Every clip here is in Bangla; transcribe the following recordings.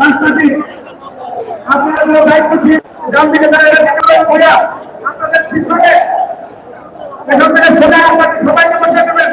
রাস্তাটি আপনাদের দায়িত্বশীল ডান দিকে দাঁড়িয়ে পড়া আপনাদের ঠিক করে এখান থেকে সোজা সবাইকে বসে দেবেন।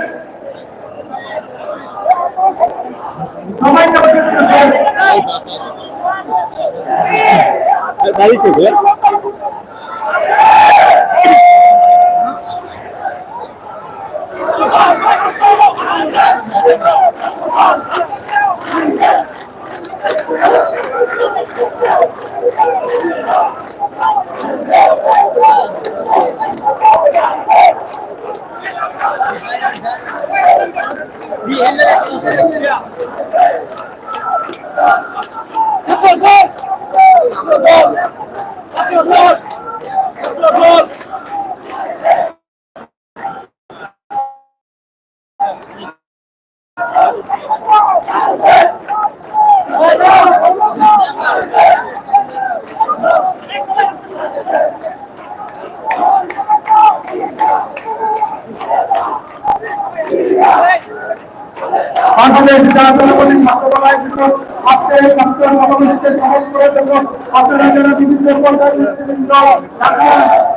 বাংলাদেশ জাতীয়তাবাদী ছাত্রদলের জন্য আজকে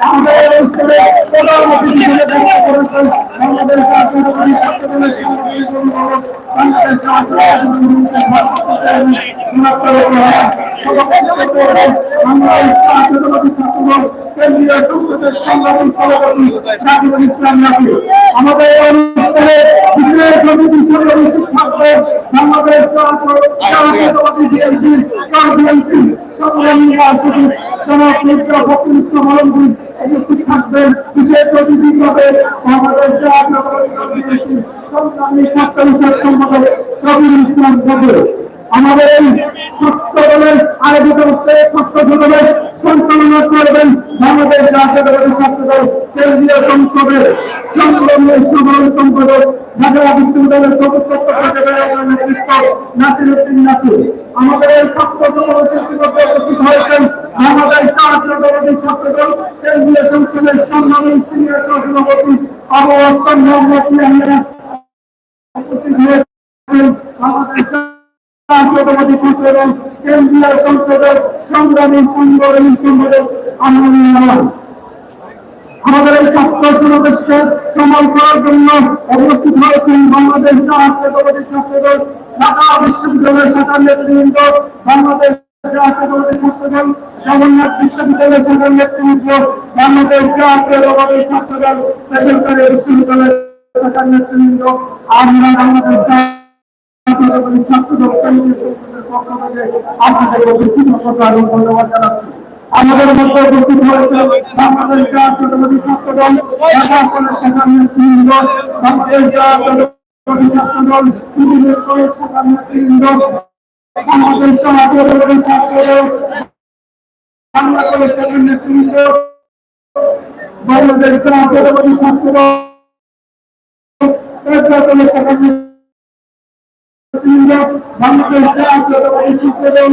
আমাদের অনুষ্ঠানে বাংলাদেশ ছাত্রদলের সভাপতি সম্পাদক থাকবেন। বিশেষ অতিথি হিসাবে বাংলাদেশ সংগ্রামী ছাত্র হিসাব সম্পাদক কবির ইসলাম কবির আমাদের এই ছাত্র দলের আয়োজিত ছাত্র সঞ্চালনা করবেন বাংলাদেশ জাতীয়তাবাদী ছাত্র কেন্দ্রীয় সংসদের আমাদের এই ছাত্র সমাবেশের আমাদের কেন্দ্রীয় সংসদের সংগ্রামী সংগঠনী সম্পাদক আমাদের এই ছাত্র সমাবেশকে সমান করার জন্য উপস্থিত হয়েছেন বাংলাদেশ জাতীয়তাবাদী ছাত্র ঢাকা বিশ্ববিদ্যালয়ের শাখার নেতৃবৃন্দ, বাংলাদেশ জগন্নাথ বিশ্ববিদ্যালয়ের শাখার নেতৃবৃন্দ বাংলাদেশ জাতীয়তাবাদী ছাত্র দল বেসরকারি বিশ্ববিদ্যালয়ের শাখার নেতৃবৃন্দ, আমরা বাংলাদেশ আমাদের মধ্যে উপস্থিত হয়েছে বাংলাদেশ জাতীয়তাবাদী ছাত্র দল ঢাকা কলেজ শাখার নেতৃবৃন্দ, বাংলাদেশ জাতীয়তাবাদী ছাত্র দল বিভিন্ন কলেজ শাখার নেতৃবৃন্দ বাংলাদেশ জাতীয়তাবাদী ছাত্র দল বাংলা কলেজ শাখার নেতৃবৃন্দ বাংলাদেশ জাতীয়তাবাদী ছাত্র দল ঢাকা কলেজ শাখার নেতৃবৃন্দ বাংলাদেশ জাতীয়তাবাদী ছাত্র দল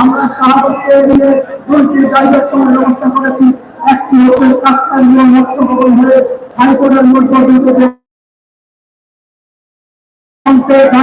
আমরা সাহায্যকে নিয়ে দুইটি সময় ব্যবস্থা করেছি। একটি হচ্ছে নিয়ে মৎস্য ভবন হয়ে হাইকোর্টের পাশে